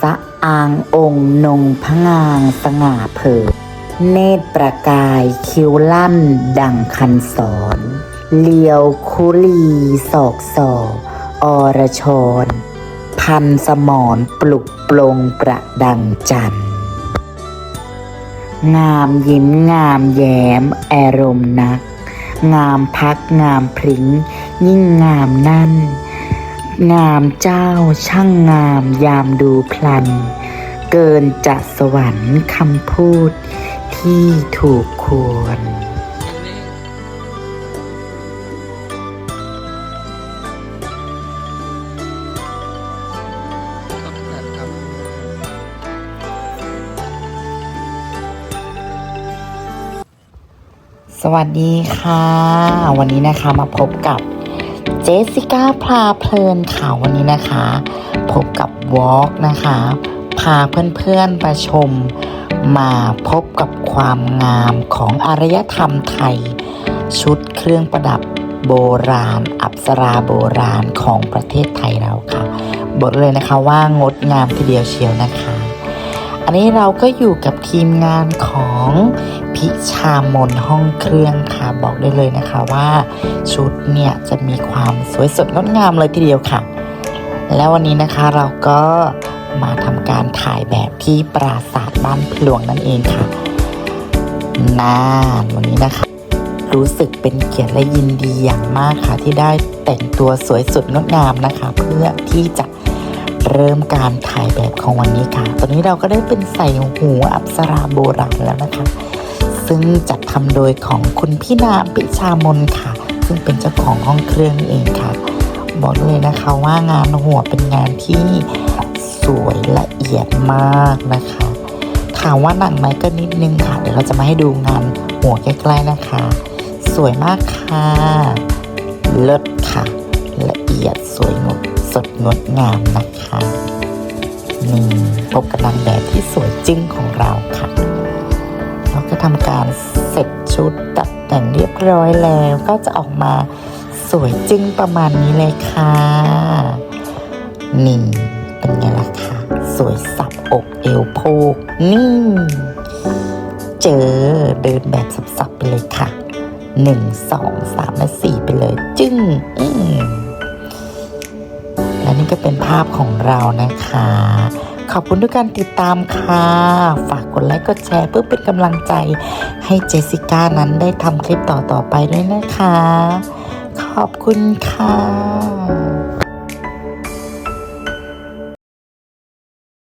สะอางองค์นงพงางสง่าเผยเนตรประกายคิ้วลั่นดังคันสอนเลียวคุลีศอกสออรชร พันสมรปลุกปลงประดังจันงามยิ้มงามแย้มแอรมณ์นัก งามพักงามพริ้งยิ่งงามนั่น งามเจ้าช่างงามยามดูพลัน เกินจะสวรรค์คำพูดที่ถูกควรสวัสดีค่ะ วันนี้นะคะมาพบกับ เจสสิก้าพาเพลินค่ะวันนี้นะคะ พบกับวอล์กนะคะ พาเพื่อนๆมาชม มาพบกับความงามของอารยธรรมไทย ชุดเครื่องประดับโบราณ อัปสราโบราณของประเทศไทยเราค่ะ บอกเลยนะคะว่างดงามทีเดียวเชียวนะคะ อันนี้เราก็อยู่กับทีมงานของพิชามนห้องเครื่องค่ะ บอกได้เลยนะคะว่าชุดเนี่ยจะมีความสวยสดงดงามเลยทีเดียวค่ะ แล้ววันนี้นะคะเราก็มาทำการถ่ายแบบที่ปราสาทบ้านพลวงนั่นเองค่ะนานวันนี้นะคะ รู้สึกเป็นเกียรติและยินดีอย่างมากค่ะ ที่ได้แต่งตัวสวยสดงดงามนะคะ เพื่อที่จะ เริ่มการถ่ายแบบของวันนี้ค่ะ ตอนนี้เราก็ได้เป็นใส่หูอัปสราโบราณแล้วนะคะ ซึ่งจัดทำโดยของคุณพี่นาปิชามนค่ะ ซึ่งเป็นเจ้าของห้องเครื่องเองค่ะ บอกเลยนะคะว่างานหัวเป็นงานที่สวยละเอียดมากนะคะ ถามว่าหนังไหมก็นิดนึงค่ะ เดี๋ยวเราจะมาให้ดูงานหัวใกล้ๆนะคะ สวยมากค่ะ เลิศค่ะ ละเอียดสวยงด สดงดงามนะคะนี่พบกับนางแบบที่สวยจึ้งของเราค่ะ เราก็ทำการเสร็จชุดตัดแต่งเรียบร้อยแล้ว ก็จะออกมาสวยจึ้งประมาณนี้เลยค่ะนี่เป็นไงล่ะคะสวยสับอกเอวโพกนี่เจอเดินแบบสับๆไปเลยค่ะหนึ่งสองสามและสี่ไปเลย จึ้งอืม ก็เป็นภาพของเรานะคะ ขอบคุณทุกการติดตามค่ะ ฝากกดไลค์กดแชร์เพื่อเป็นกำลังใจให้เจสสิก้านั้นได้ทำคลิปต่อๆไปด้วยนะคะ ขอบคุณค่ะ